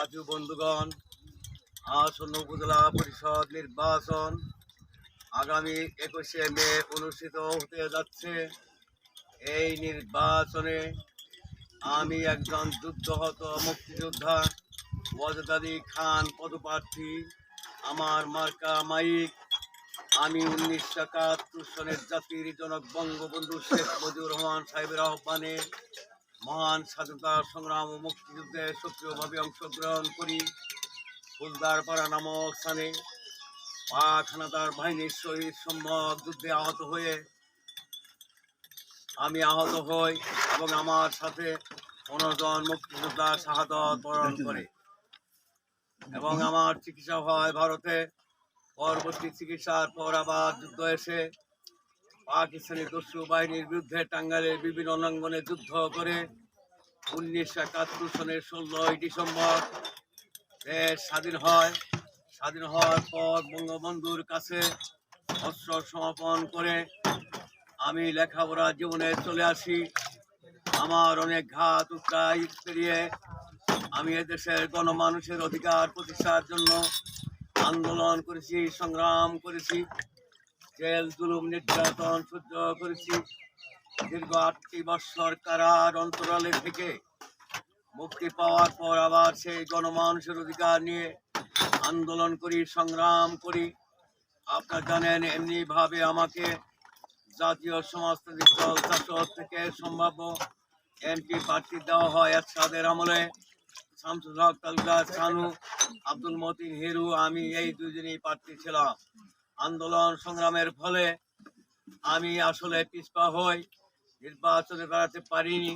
আজু বন্ধুগণ, আসন্ন উপজেলা পরিষদ নির্বাচন আগামী একুশে মে অনুষ্ঠিত হতে যাচ্ছে। এই নির্বাচনে আমি একজন যুদ্ধহত মুক্তিযোদ্ধা, ওয়াজেদ আলী খান পদপ্রার্থী। আমার মার্কা মাইক, আমি উনিশশো একাত্তর সনের জাতির জনক বঙ্গবন্ধু শেখ মুজিবুর রহমান সাহেবের আহ্বানে মহান স্বাধীনতা, সংগ্রাম ও মুক্তিযুদ্ধে সক্রিয়ভাবে অংশগ্রহণ করি। ফুলদার পাড়া নামক স্থানে পাক বাহিনীর সহিত সম্মক যুদ্ধে আহত হয়ে আমি আহত হই এবং আমার সাথে জন মুক্তিযোদ্ধা শাহাদত বরণ করে। এবং আমার চিকিৎসা হয় ভারতে। পরবর্তী চিকিৎসার পর আবার যুদ্ধ এসে পাকিস্তানি দস্যু বাহিনীর বিরুদ্ধে টাঙ্গাইলের বিভিন্ন অনাঙ্গনে যুদ্ধ করে উনিশশো একাত্তর সনের ষোলোই ডিসেম্বর দেশ স্বাধীন হয়। স্বাধীন হওয়ার পর বঙ্গবন্ধুর কাছে অস্ত্র সমাপন করে আমি লেখাপড়া জীবনে চলে আসি। আমার অনেক ঘাত উত্রাই পেরিয়ে আমি এদেশের গণমানুষের অধিকার প্রতিষ্ঠার জন্য আন্দোলন করেছি, সংগ্রাম করেছি। জেল জুলুম নির্যাতন সহ্য করেছি। দীর্ঘ আটটি বৎসর কারার অন্তরালে থেকে মুক্তি পাওয়ার পর আবার সেই গণমানুষের অধিকার নিয়ে আন্দোলন করি, সংগ্রাম করি। আপনারা জানেন, এমনিভাবে আমাকে জাতীয় সমাজতান্ত্রিক দল জাসদ থেকে সম্ভাব্য এমপি প্রার্থী দেওয়া হয় একসাদের আমলে। শামসুল হক তালুকদার সানু আব্দুল মতিন হিরু, আমি এই দুজনেই প্রার্থী ছিলাম। আন্দোলন সংগ্রামের ফলে আমি আসলে পিছপা হই, নির্বাচনে দাঁড়াতে পারিনি।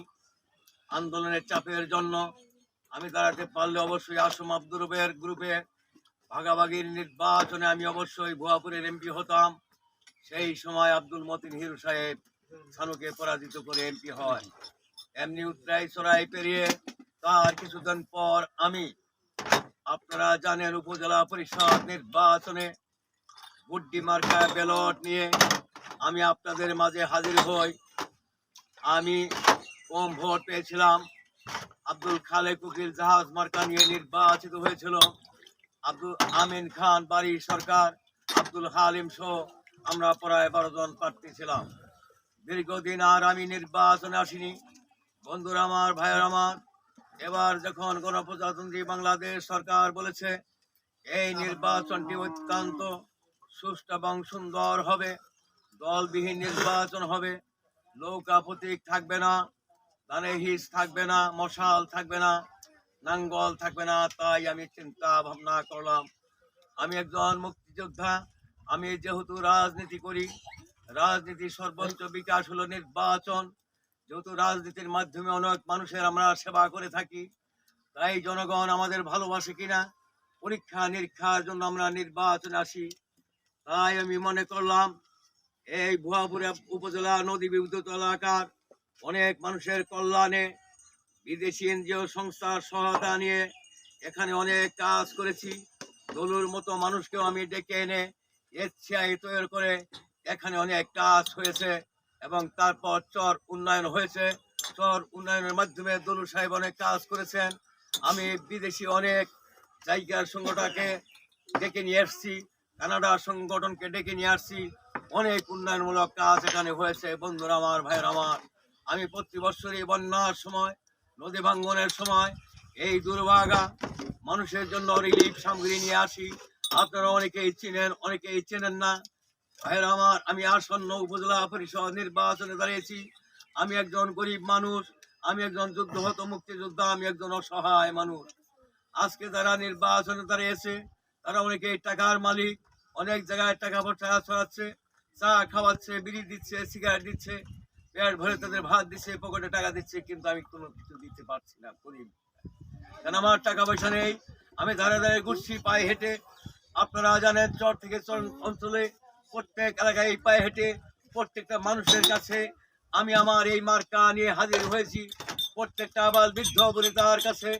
আন্দোলনের চাপের জন্য আমি দাঁড়াতে পারলে অবশ্যই আসম আব্দুর রবের গ্রুপে ভাগাভাগির নির্বাচনে আমি অবশ্যই ভুয়াপুরের এমপি হতাম। সেই সময় আব্দুল মতিন হিরু সাহেব সানুকে পরাজিত করে এমপি হয়। এমনি উত্তরাই চড়াই পেরিয়ে তার কিছুদিন পর আমি, আপনারা জানেন, উপজেলা পরিষদ নির্বাচনে গুড্ডি মার্কা ব্যালট নিয়ে আমি আপনাদের মাঝে হাজির হই। আমি কম ভোট পেয়েছিলাম। আব্দুল খালেক উকিল জাহাজ মার্কা নিয়ে নির্বাচিত হয়েছিল। আব্দুল আমিন খান বাড়ি সরকার, আব্দুল হালিম সহ আমরা প্রায় বারো জন প্রার্থী ছিলাম। দীর্ঘদিন আর আমি নির্বাচনে আসিনি। বন্ধুরা আমার, ভাইয়ের আমার, এবার যখন গণপ্রজাতন্ত্রী বাংলাদেশ সরকার বলেছে, এই নির্বাচনটি অত্যন্ত সুষ্ঠু এবং সুন্দর হবে, দলবিহীন নির্বাচন হবে, নৌকা প্রতীক থাকবে না, ধানে হিস থাকবে না, মশাল থাকবে না, নাঙ্গল থাকবে না, তাই আমি চিন্তা ভাবনা করলাম। আমি একজন মুক্তিযোদ্ধা, আমি যেহেতু রাজনীতি করি রাজনীতির সর্বোচ্চ বিকাশ হলো নির্বাচন। যেহেতু রাজনীতির মাধ্যমে অনেক মানুষের আমরা সেবা করে থাকি, তাই জনগণ আমাদের ভালোবাসে কিনা পরীক্ষা নিরীক্ষার জন্য আমরা নির্বাচনে আসি। তাই আমি মনে করলাম, এই ভুয়াপুরে উপজেলা নদী বিদ্যুৎ এলাকার অনেক মানুষের কল্যাণে বিদেশি এনজিও সংস্থার সহায়তা নিয়ে এখানে অনেক কাজ করেছি। দলুর মতো মানুষকেও আমি ডেকে এনে এসিআই তৈরি করে এখানে অনেক কাজ হয়েছে এবং তারপর চর উন্নয়ন হয়েছে। চর উন্নয়নের মাধ্যমে দলু সাহেব অনেক কাজ করেছেন। আমি বিদেশি অনেক জায়গার সংগঠনকে ডেকে নিয়ে এসছি। কানাডা সংগঠনকে ডেকে নিয়ে আসছি। অনেক উন্নয়নমূলক কাজ এখানে হয়েছে, বন্ধুরা আমার, ভাইয়ের আমার। আমি প্রতি বছরই বন্যার সময়, নদী ভাঙ্গনের সময় এই দুর্ভাগা মানুষের জন্য রিলিফ সামগ্রী নিয়ে আসি। আপনারা অনেকেই চিনেন, অনেকেই চেনেন না। ভাইয়ের আমার, আমি আসন্ন উপজেলা পরিষদ নির্বাচনে দাঁড়িয়েছি। আমি একজন গরিব মানুষ, আমি একজন যুদ্ধহত মুক্তিযোদ্ধা, আমি একজন অসহায় মানুষ। আজকে যারা নির্বাচনে দাঁড়িয়েছে তারা অনেকেই টাকার মালিক, অনেক জায়গায় টাকা পয়সা ছড়াচ্ছে চা খাওয়াচ্ছে, বিড়ি দিচ্ছে সিগারেট দিচ্ছে, পেট ভরে তাদের ভাত দিচ্ছে পকেটে টাকা দিচ্ছে, কিন্তু আমি কোনো কিছু দিতে পারছি না গরিব কেন আমার টাকা পয়সা নেই, আমি ধারে ধারে ঘুরছি, পায়ে হেঁটে। আপনারা জানেন, চর থেকে চর অঞ্চলে প্রত্যেক এলাকায় এই পায়ে হেঁটে প্রত্যেকটা মানুষের কাছে আমি আমার এই মার্কা নিয়ে হাজির হয়েছি। প্রত্যেকটা আবার বৃদ্ধ বনিতার কাছে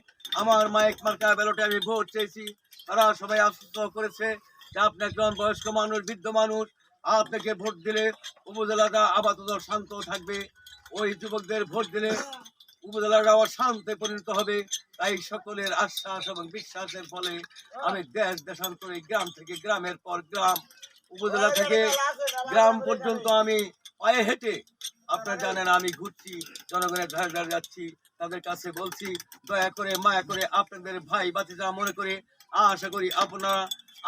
আমার মাইক মার্কা ব্যালটে আমি ভোট চেয়েছি তারা সবাই আশ্বস্ত করেছে যে আপনি একজন বয়স্ক মানুষ, বৃদ্ধ মানুষ, আপনাকে ভোট দিলে উপজেলাটা আপাতত শান্ত থাকবে। ওই যুবকদের ভোট দিলে উপজেলাটা অশান্তে পরিণত হবে। তাই সকলের আশ্বাস এবং বিশ্বাসের ফলে আমি দেশ দেশান্তরে গ্রাম থেকে গ্রামের পর গ্রাম, উপজেলা থেকে গ্রাম পর্যন্ত আমি পায়ে হেঁটে আপনারা জানেন, আমি ঘুরছি, জনগণের ধারে ধারে যাচ্ছি, তাদের কাছে বলছি, দয়া করে, মায়া করে আপনাদের ভাই বাতিজা মনে করে আশা করি আপনারা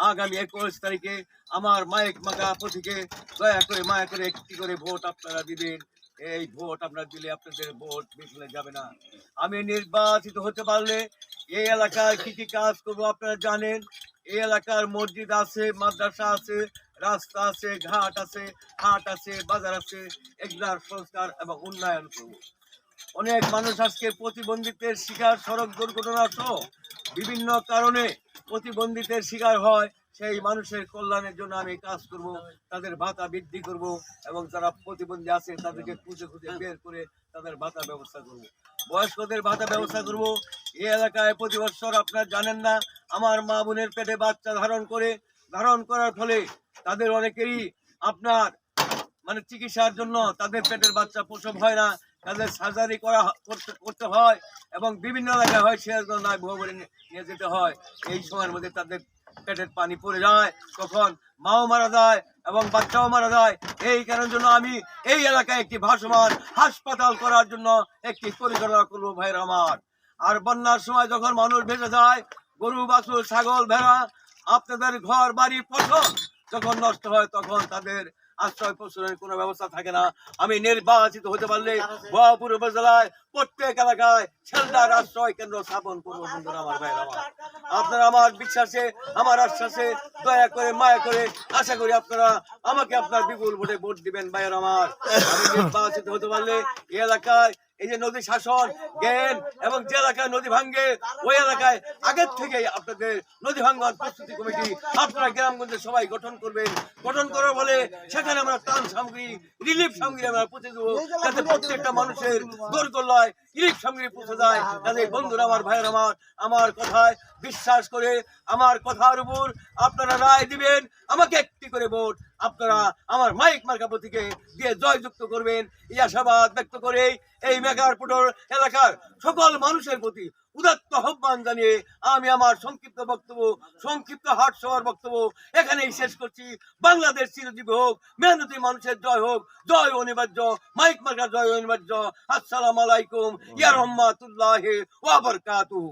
আগামী একুশ তারিখে আমার মাইক মাকা প্রতীকে দয়া করে, মায়া করে একটি করে ভোট আপনারা দিবেন। এই ভোট আপনারা দিলে আপনাদের ভোট বিফলে যাবে না। আমি নির্বাচিত হতে পারলে এই এলাকায় কি কি কাজ করব আপনারা জানেন? এই এলাকার মসজিদ আছে, মাদ্রাসা আছে, রাস্তা আছে, ঘাট আছে, হাট আছে, বাজার আছে, এগুলার সংস্কার এবং উন্নয়ন করব। অনেক মানুষ আজকে প্রতিবন্ধিতের শিকার, সড়ক দুর্ঘটনা সহ বিভিন্ন কারণে প্রতিবন্ধিতের শিকার হয়। সেই মানুষের কল্যাণের জন্য আমি কাজ করব, তাদের ভাতা বৃদ্ধি করব এবং যারা প্রতিবন্ধী আছে তাদেরকে খুঁজে খুঁজে বের করে তাদের ভাতা ব্যবস্থা করব। বয়স্কদের ভাতা ব্যবস্থা করব। এই এলাকায় প্রতি বছর আপনারা জানেন না, আমার মা বোনের পেটে বাচ্চা ধারণ করে, ধারণ করার ফলে তাদের অনেকেরই আপনার মানে চিকিৎসার জন্য তাদের পেটের বাচ্চা প্রসব হয় না, তাদের সার্জারি করা করতে হয় এবং বিভিন্ন এলাকায় হয় সে নয়, ভুয়া নিয়ে যেতে হয়। এই সময়ের মধ্যে তাদের পেটের পানি পড়ে যায়, তখন মাও মারা যায় এবং বাচ্চাও মারা যায়। এই কারণের জন্য আমি এই এলাকায় একটি ভাসমান হাসপাতাল করার জন্য একটি পরিচালনা করব ভাইয়ের আমার। আর বন্যার সময় যখন মানুষ ভেসে যায়, গরু, বাছুর, ছাগল, ভেড়া, আপনাদের ঘর, বাড়ি ফসল যখন নষ্ট হয় তখন তাদের আশ্রয় প্রশ্রয়ের কোনো ব্যবস্থা থাকে না। আমি নির্বাচিত হতে পারলে বহাপুর উপজেলায় প্রত্যেক এলাকায় শেল্টার আশ্রয় কেন্দ্র স্থাপন করব বন্ধুরা আমার ভাই আমার। আপনারা আমার বিশ্বাসে, আমার আশ্বাসে দয়া করে, মায়া করে আশা করি আপনারা আমাকে আপনার বিপুল ভোটে ভোট দিবেন ভাইয়ের আমার। আমি নির্বাচিত হতে পারলে এলাকায় এই যে নদী শাসন, জ্ঞান এবং যে এলাকায় নদী ভাঙ্গে ওই এলাকায় আগের থেকে আপনাদের নদী ভাঙ্গন প্রস্তুতি কমিটি আপনারা গ্রামগঞ্জে সবাই গঠন করবেন। গঠন করার ফলে সেখানে আমরা ত্রাণ সামগ্রী, রিলিফ সামগ্রী আমরা পৌঁছে দেবো, যাতে প্রত্যেকটা মানুষের দোরগোল্লায় রিলিফ সামগ্রী পৌঁছে যায়। যাতে বন্ধুরা, আমার ভাইয়ের, আমার আমার কথায় বিশ্বাস করে, আমার কথার উপর আপনারা রায় দিবেন, আমাকে একটি করে ভোট। আপনারা আমার মাইক মার্কা প্রতীকে দিয়ে জয়যুক্ত করবেন। এই আশাবাদ ব্যক্ত করে এই মেঘারপুটর এলাকার সকল মানুষের প্রতি উদাত্ত আহ্বান জানিয়ে আমি আমার সংক্ষিপ্ত বক্তব্য, সংক্ষিপ্ত হাট সভার বক্তব্য এখানেই শেষ করছি। বাংলাদেশ চিরজীবী হোক, মেহনতি মানুষের জয় হোক, জয় অনিবার্য, মাইক মার্কা জয় অনিবার্য। আসসালাম আলাইকুম, ইয়া রহমাতুল্লাহ ওয়া বারাকাতুহু।